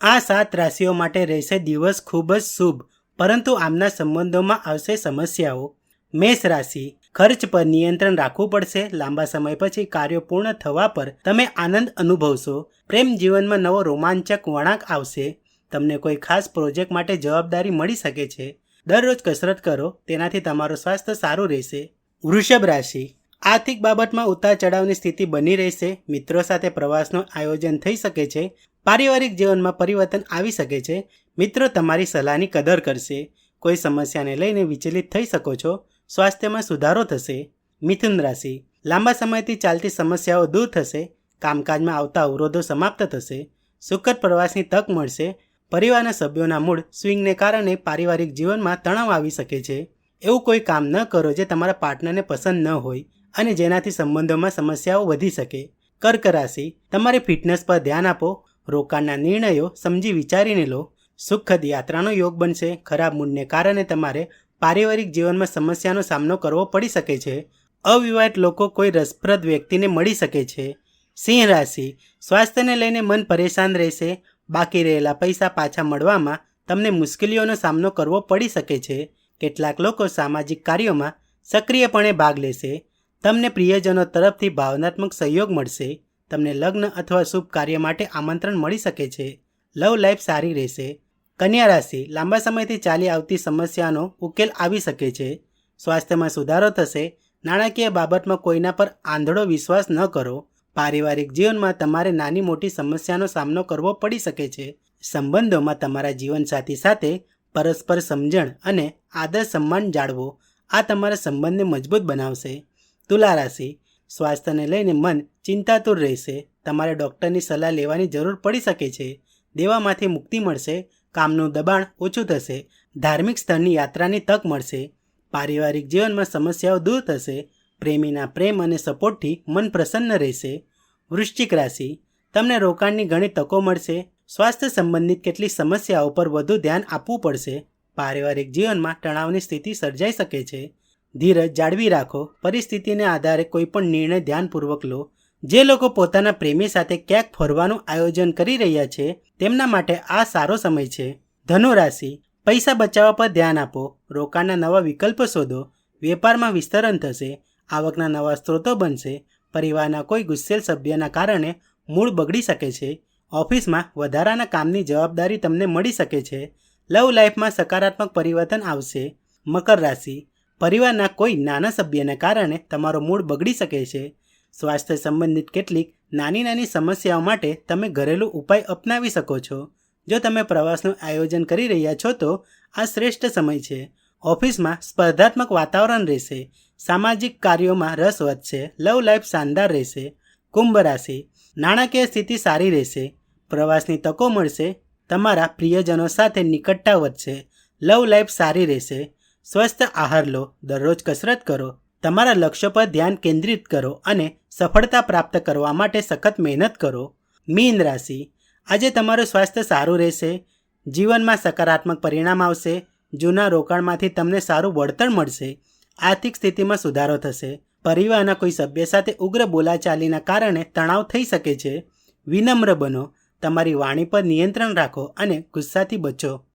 આ સાત રાશિઓ માટે રહેશે દિવસ ખૂબ જ શુભ, પરંતુ આમના સંબંધોમાં આવશે સમસ્યાઓ. મેષ રાશિ, ખર્ચ પર નિયંત્રણ રાખવું પડશે. લાંબા સમય પછી કાર્યો પૂર્ણ થવા પર તમે આનંદ અનુભવશો. પ્રેમ જીવનમાં નવો રોમાંચક વળાંક આવશે. તમને કોઈ ખાસ પ્રોજેક્ટ માટે જવાબદારી મળી શકે છે. દરરોજ કસરત કરો, તેનાથી તમારું સ્વાસ્થ્ય સારું રહેશે. વૃષભ રાશિ, આર્થિક બાબતમાં ઉતાર ચઢાવની સ્થિતિ બની રહેશે. મિત્રો સાથે પ્રવાસનું આયોજન થઈ શકે છે. પારિવારિક જીવનમાં પરિવર્તન આવી શકે છે. મિત્રો, તમારી સલાહની કદર કરશે. કોઈ સમસ્યાને લઈને વિચલિત થઈ શકો છો. સ્વાસ્થ્યમાં સુધારો થશે. મિથુન રાશિ. લાંબા સમયથી ચાલતી સમસ્યાઓ દૂર થશે. કામકાજમાં આવતા અવરોધો સમાપ્ત થશે. સુખદ પ્રવાસની તક મળશે. પરિવારના સભ્યોના મૂળ સ્વિંગને કારણે પારિવારિક જીવનમાં તણાવ આવી શકે છે. એવું કોઈ કામ ન કરો જે તમારા પાર્ટનરને પસંદ ન હોય અને જેનાથી સંબંધોમાં સમસ્યાઓ વધી શકે. કર્ક રાશિ. તમારી ફિટનેસ પર ધ્યાન આપો. રોકાણના નિર્ણયો સમજી વિચારીને લો. સુખદ યાત્રાનો યોગ બનશે. ખરાબ મૂડને કારણે તમારે પારિવારિક જીવનમાં સમસ્યાનો સામનો કરવો પડી શકે છે. અવિવાહિત લોકો કોઈ રસપ્રદ વ્યક્તિને મળી શકે છે. સિંહ રાશિ. સ્વાસ્થ્યને લઈને મન પરેશાન રહેશે. બાકી રહેલા પૈસા પાછા મળવામાં તમને મુશ્કેલીઓનો સામનો કરવો પડી શકે છે. કેટલાક લોકો સામાજિક કાર્યોમાં સક્રિયપણે ભાગ લેશે. તમને પ્રિયજનો તરફથી ભાવનાત્મક સહયોગ મળશે. તમને લગ્ન અથવા શુભ કાર્ય માટે આમંત્રણ મળી શકે છે. લવ લાઈફ સારી રહેશે. કન્યા રાશિ લાંબા સમયથી ચાલી આવતી સમસ્યાનો ઉકેલ આવી શકે છે. સ્વાસ્થ્યમાં સુધારો થશે. નાણાકીય બાબતમાં કોઈના પર આંધળો વિશ્વાસ ન કરો. પારિવારિક જીવનમાં તમારે નાની મોટી સમસ્યાનો સામનો કરવો પડી શકે છે. સંબંધોમાં તમારા જીવનસાથી સાથે પરસ્પર સમજણ અને આદર સન્માન જાળવો. આ તમારા સંબંધને મજબૂત બનાવશે. તુલા રાશિ સ્વાસ્થ્યને લઈને મન ચિંતાતુર રહેશે. તમારે ડૉક્ટરની સલાહ લેવાની જરૂર પડી શકે છે. દેવામાંથી મુક્તિ મળશે. કામનું દબાણ ઓછું થશે. ધાર્મિક સ્થળની યાત્રાની તક મળશે. પારિવારિક જીવનમાં સમસ્યાઓ દૂર થશે. પ્રેમીના પ્રેમ અને સપોર્ટથી મન પ્રસન્ન રહેશે. વૃશ્ચિક રાશિ. તમને રોકાણની ઘણી તકો મળશે. સ્વાસ્થ્ય સંબંધિત કેટલીક સમસ્યાઓ પર વધુ ધ્યાન આપવું પડશે. પારિવારિક જીવનમાં તણાવની સ્થિતિ સર્જાઈ શકે છે. ધીરજ જાળવી રાખો. પરિસ્થિતિને આધારે કોઈપણ નિર્ણય ધ્યાનપૂર્વક લો. જે લોકો પોતાના પ્રેમી સાથે ક્યાંક ફરવાનું આયોજન કરી રહ્યા છે, તેમના માટે આ સારો સમય છે. ધનુરાશિ, પૈસા બચાવવા પર ધ્યાન આપો. રોકાણના નવા વિકલ્પ શોધો. વેપારમાં વિસ્તરણ થશે. આવકના નવા સ્ત્રોતો બનશે. પરિવારના કોઈ ગુસ્સેલ સભ્યના કારણે મૂળ બગડી શકે છે. ઓફિસમાં વધારાના કામની જવાબદારી તમને મળી શકે છે. લવ લાઈફમાં સકારાત્મક પરિવર્તન આવશે. મકર રાશિ પરિવારના કોઈ નાના સભ્યને કારણે તમારો મૂડ બગડી શકે છે. સ્વાસ્થ્ય સંબંધિત કેટલીક નાની નાની સમસ્યાઓ માટે તમે ઘરેલું ઉપાય અપનાવી શકો છો. જો તમે પ્રવાસનું આયોજન કરી રહ્યા છો તો આ શ્રેષ્ઠ સમય છે. ઓફિસમાં સ્પર્ધાત્મક વાતાવરણ રહેશે. સામાજિક કાર્યોમાં રસ વધશે. લવ લાઈફ શાનદાર રહેશે. કુંભ રાશિ. નાણાકીય સ્થિતિ સારી રહેશે. પ્રવાસની તકો મળશે. તમારા પ્રિયજનો સાથે નિકટતા વધશે. લવ લાઈફ સારી રહેશે. સ્વસ્થ આહાર લો, દરરોજ કસરત કરો, તમારા લક્ષ્ય પર ધ્યાન કેન્દ્રિત કરો અને સફળતા પ્રાપ્ત કરવા માટે સખત મહેનત કરો. મીન રાશિ. આજે તમારું સ્વાસ્થ્ય સારું રહેશે, જીવનમાં સકારાત્મક પરિણામ આવશે, જૂના રોકાણમાંથી તમને સારું વળતર મળશે, આર્થિક સ્થિતિમાં સુધારો થશે, પરિવારના કોઈ સભ્ય સાથે ઉગ્ર બોલાચાલીના કારણે તણાવ થઈ શકે છે. વિનમ્ર બનો, તમારી વાણી પર નિયંત્રણ રાખો અને ગુસ્સાથી બચો.